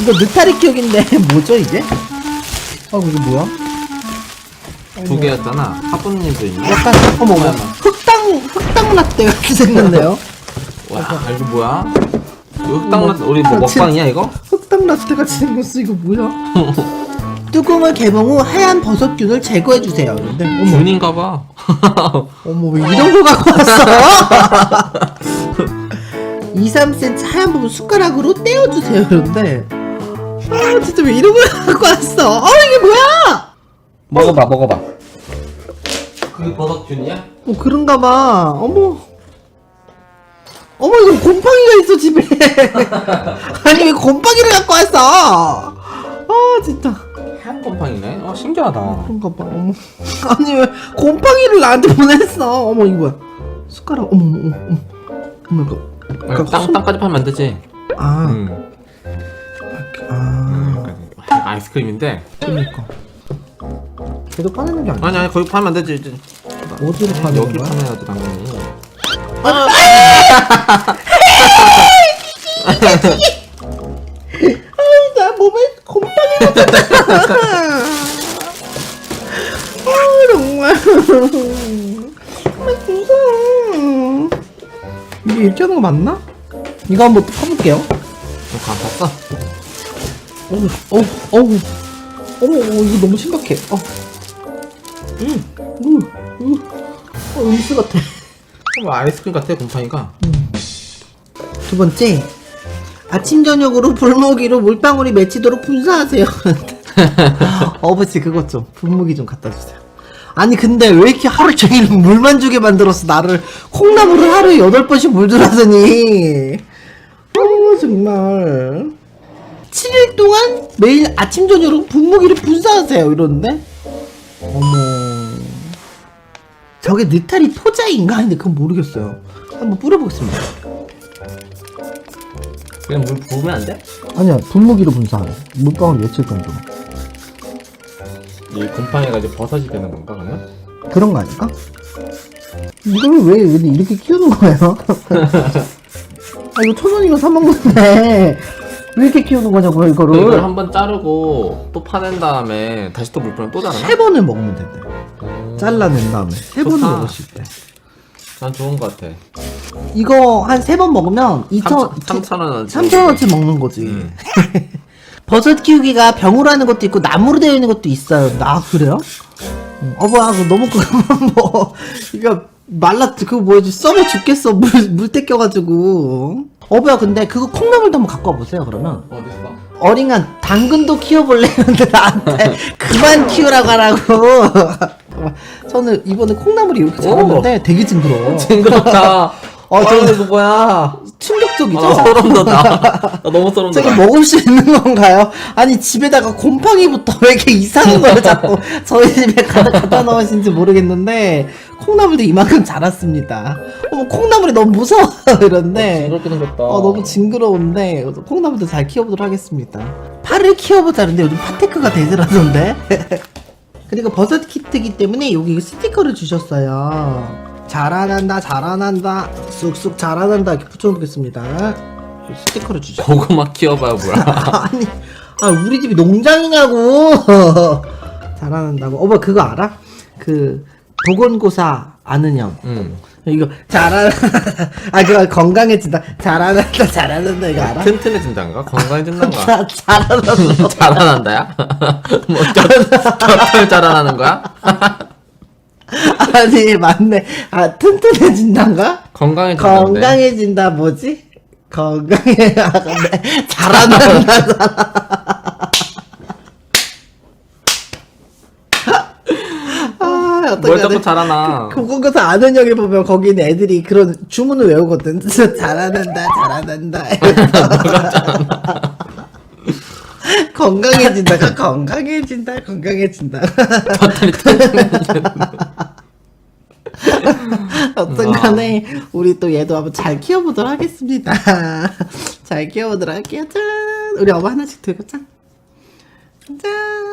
이거 느타리 키우기인데 뭐죠 이게? 아 이게 뭐야? 두 개였잖아. 화분님도 있네. 약간 어머 어머 흑당 흑당 라떼 같이 생겼네요. 와, 이거 뭐야? 이거 흑당 맛 우리 뭐 먹방이야 이거? 흑당 라떼 같이 생겼어 이거 뭐야? 뚜껑을 개봉 후 하얀 버섯균을 제거해 주세요. 근데 어머 균인가 봐. 어머 왜 이런 거 갖고 왔어? 2, 3cm 하얀 부분 숟가락으로 떼어주세요. 그런데 아 진짜 왜 이런 걸 갖고 왔어? 어 이게 뭐야? 먹어봐, 먹어봐. 그게 버섯균이야? 뭐 그런가 봐. 어머. 어머 이거 곰팡이가 있어 집에. 아니 왜 곰팡이를 갖고 왔어? 아 진짜 한 곰팡이네. 어 신기하다. 그런가 봐. 어머. 아니 왜 곰팡이를 나한테 보냈어? 어머 이거 뭐야? 숟가락. 어머 어머 어머. 어머 이거. 아니, 땅 땅까지 파면 안 되지. 아. 음. 아. 아이스크림인데. 그러니까. 계속 파내는 게 아니야. 아니 아니 거기 파면 안 되지. 이제. 어디로 파내는 여기 거야? 파내야지 당연히. 아이, 나 몸에 곰팡이 묻었다. 아, 정말. 정말 무서워. 이게 하는 거 맞나? 이거 한번 파볼게요. 감 봤어? 어우, 어우, 어우. 어머, 어머, 이거 너무 심각해. 어. 음, 음, 음. 어, 음수 같아. 어, 아이스크림 같아 곰팡이가. 두 번째. 아침 저녁으로 불모기로 물방울이 맺히도록 분사하세요. 어버지 그것 좀 분무기 좀 갖다 주세요. 아니 근데 왜 이렇게 하루 종일 물만 주게 만들었어 나를 콩나물을 하루에 여덟 번씩 물들하더니 어 정말 7일 동안 매일 아침 저녁으로 분무기를 분사하세요 이러는데 어머 저게 느타리 포자인가 근데 그건 모르겠어요 한번 뿌려보겠습니다 그냥 물 부으면 안 돼? 아니야 분무기로 분사하래 물방울 며칠 정도 이 곰팡이가 이제 버섯이 되는 건가 그러면? 그런 거 아닐까? 이걸 왜 근데 이렇게 키우는 거예요? 아 이거 천 원이면 사 먹는데 왜 이렇게 키우는 거냐고요 이걸 이거를 한번 자르고 또 파낸 다음에 다시 또 물풀면 또 자르나? 세 번을 먹으면 된대 음, 잘라낸 다음에 세 번을 좋다. 먹을 수 있대 난 좋은 것 같아. 이거 한 세 번 먹으면 2천 3천 원. 3천 원치 먹는 거지 음. 버섯 키우기가 병으로 하는 것도 있고 나무로 되어 있는 것도 있어요 아 그래요? 음, 어머 그거 너무 그만 뭐 이거 말랐지 그거 뭐지 썩어 죽겠어 물, 물때 껴가지고 어부야 근데 그거 콩나물도 한번 갖고 와보세요 그러면 어디서? 어린아 당근도 키워볼래는데 나한테 그만 키우라고 하라고 저는 이번에 콩나물이 이렇게 자랐는데 되게 징그러워 징그럽다. 어, 어, 저- 저 이거 뭐야? 충격적이죠? 아, 소름 돋아. 나 너무 소름 돋아. 제가 먹을 수 있는 건가요? 아니 집에다가 곰팡이부터 왜 이렇게 이상한 걸 자꾸 저희 집에 갖다, 갖다 넣으신지 모르겠는데 콩나물도 이만큼 자랐습니다. 어머 콩나물이 너무 무서워 이런데 징그럽게 생겼다. 어 너무 징그러운데 콩나물도 잘 키워보도록 하겠습니다. 파를 키워보자는데 요즘 파테크가 대세라던데. 그리고 버섯 키트기 때문에 여기 스티커를 주셨어요. 자라난다 자라난다 쑥쑥 자라난다 이렇게 붙여놓겠습니다. 스티커를 주셨어요. 고구마 키워봐요 뭐야? 아니, 아 우리 집이 농장이냐고. 자라난다고. 어머 그거 알아? 그 보건고사 아는 형. 응. 이거 자라. 아 그거 건강해진다. 자라난다 자라난다 이거 알아? 튼튼해진다는가? 건강해진다는가? 자, 자라난다. 자라난다야? 뭐뼈 자라나는 거야? 아니 맞네. 아 튼튼해진다인가? 건강해진다는데. 건강해진다 뭐지? 건강해. 아 근데 자라난다. 아뭘 자꾸 돼? 자라나? 그거서 아는 형에 보면 거기는 애들이 그런 주문을 외우거든. 잘하는다, 잘하는다. 건강해진다, 건강해진다, 건강해진다. 겉들이 어떤 간에 우리 또 얘도 한번 잘 키워보도록 하겠습니다. 잘 키워보도록 할게요. 짠! 우리 엄마 하나씩 들고 짠! 짠!